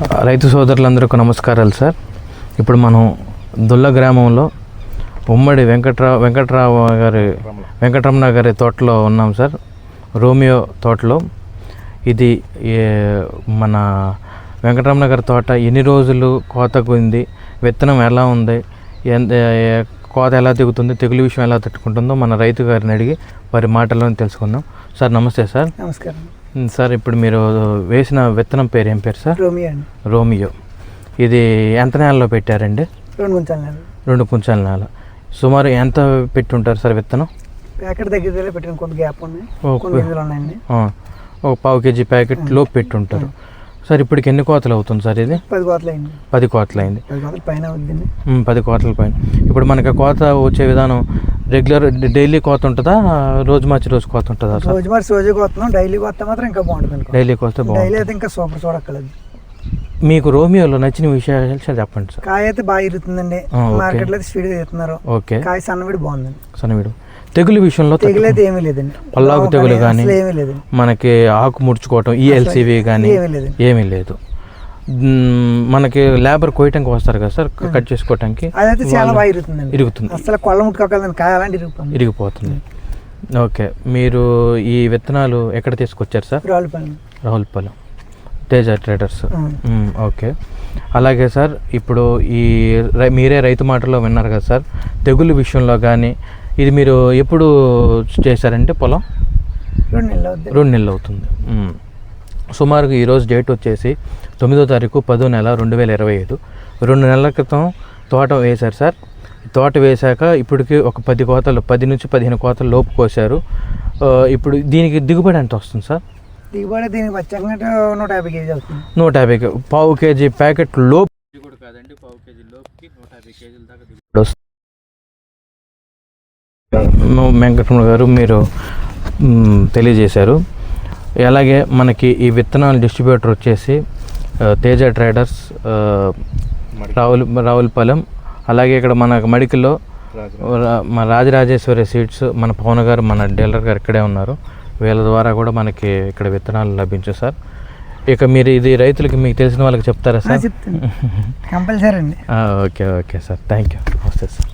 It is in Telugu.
రైతు సోదరులందరికీ నమస్కారాలు సార్. ఇప్పుడు మనం దుల్ల గ్రామంలో ఉమ్మడి వెంకట్రా వెంకట్రావు గారి వెంకటరమణ గారి తోటలో ఉన్నాం సార్. రోమియో తోటలో. ఇది మన వెంకటరమణ గారి తోట ఎన్ని రోజులు కోతకు ఉంది విత్తనం ఎలా ఉంది ఎంత కోత ఎలా దిగుతుంది తెగులు విషయం ఎలా తట్టుకుంటుందో మన రైతు గారిని అడిగి వారి మాటలను తెలుసుకుందాం. సార్ నమస్తే సార్. నమస్కారం. సార్ ఇప్పుడు మీరు వేసిన విత్తనం పేరు ఏం పేరు సార్? రోమియో అండి. రోమియో. ఇది ఎంత నెలలో పెట్టారండి? రెండు కొంచెం నెలలు. రెండు కుంచాల నెల సుమారు ఎంత పెట్టుంటారు సార్ విత్తనం? ప్యాకెట్ దగ్గర పెట్టిన కొంత గ్యాప్ ఉన్నాయి. ఉన్నాయండి. ఒక పావు కేజీ ప్యాకెట్లో పెట్టుంటారు. సార్ ఇప్పటికి ఎన్ని కోతలు అవుతుంది సార్ ఇది? పది కోతలు అయింది పది కోతలు అయింది పది కోతలు పైన పది కోతల పైన. ఇప్పుడు మనకి కోత వచ్చే విధానం రెగ్యులర్ డైలీ కోత ఉంటుందా? రోజు మార్చి రోజు కోత ఉంటుందా రోజు మరి రోజు కోస్తున్నాం డైలీ కోస్తే మాత్రం ఇంకా బాగుంటుంది డైలీ కోస్తే డైలీ బాగుంటుంది. అయితే ఇంకా సూపర్ చూడక్కర్లేదు. మీకు రోమియోలో నచ్చిన విషయాలు చెప్పండి సార్. కాయ అయితే బాగా ఇరుతుందండి. మార్కెట్లో అయితే స్పీడ్గా తీస్తున్నారు ఓకే. కాయ సన్నవిడి బాగుందండి. సన్నవిడు తెగులు విషయంలో తెగులు అయితే ఏమీ లేదండి. పల్లాకు తెగులు కానీ ఏమీ లేదండి. మనకి ఆకు ముడుచుకోవటం ఈ ఎల్సీవి కానీ ఏమీ లేదు. మనకి లేబర్ కోయటానికి వస్తారు కదా సార్ కట్ చేసుకోవటానికి? అదైతే చాలా బాగా ఇరుగుతుందండి ఇరుగుతుంది. అసలు ఇరుగుతుంది. ఇరిగిపోతుంది. ఓకే మీరు ఈ విత్తనాలు ఎక్కడ తీసుకొచ్చారు సార్? పని రావులపాలెం. తేజ ట్రేడర్స్. ఓకే. అలాగే సార్ ఇప్పుడు ఈ మీరే రైతు మాటలో విన్నారు కదా సార్ తెగులు విషయంలో కానీ ఇది మీరు ఎప్పుడు చేశారంటే పొలం? రెండు నెలలు రెండు నెలలు అవుతుంది. సుమారుగా ఈరోజు డేట్ వచ్చేసి తొమ్మిదో తారీఖు పదో నెల రెండు వేల ఇరవై ఐదు. రెండు నెలల క్రితం తోట వేశారు సార్. తోట వేశాక ఇప్పటికి ఒక పది కోతలు పది నుంచి పదిహేను కోతలు లోపు కోసారు ఇప్పుడు దీనికి దిగుబడి ఎంత వస్తుంది సార్? దిగుబడి దీనికి వచ్చాక నూట యాభై కేజీ అవుతుంది నూట యాభై పావు కేజీ ప్యాకెట్ లోపు. కాదండి పావు కేజీ లోపుకి నూట యాభై కేజీల దాకా దిగుబడి వస్తుంది. వెంకటరమణ గారు మీరు తెలియజేశారు. అలాగే మనకి ఈ విత్తనాల డిస్ట్రిబ్యూటర్ వచ్చేసి తేజ ట్రేడర్స్ రావుల రావులపాలెం అలాగే ఇక్కడ మన మడికల్లో రా- మన రాజరాజేశ్వరి సీడ్స్ మన పవన్ గారు మన డీలర్ గారు ఇక్కడే ఉన్నారు. వీళ్ళ ద్వారా కూడా మనకి ఇక్కడ విత్తనాలు లభించు సార్. ఇక మీరు ఇది రైతులకి మీకు తెలిసిన వాళ్ళకి చెప్తారా సార్? కంపల్సరీ అండి. Okay okay sir. Thank you నమస్తే సార్.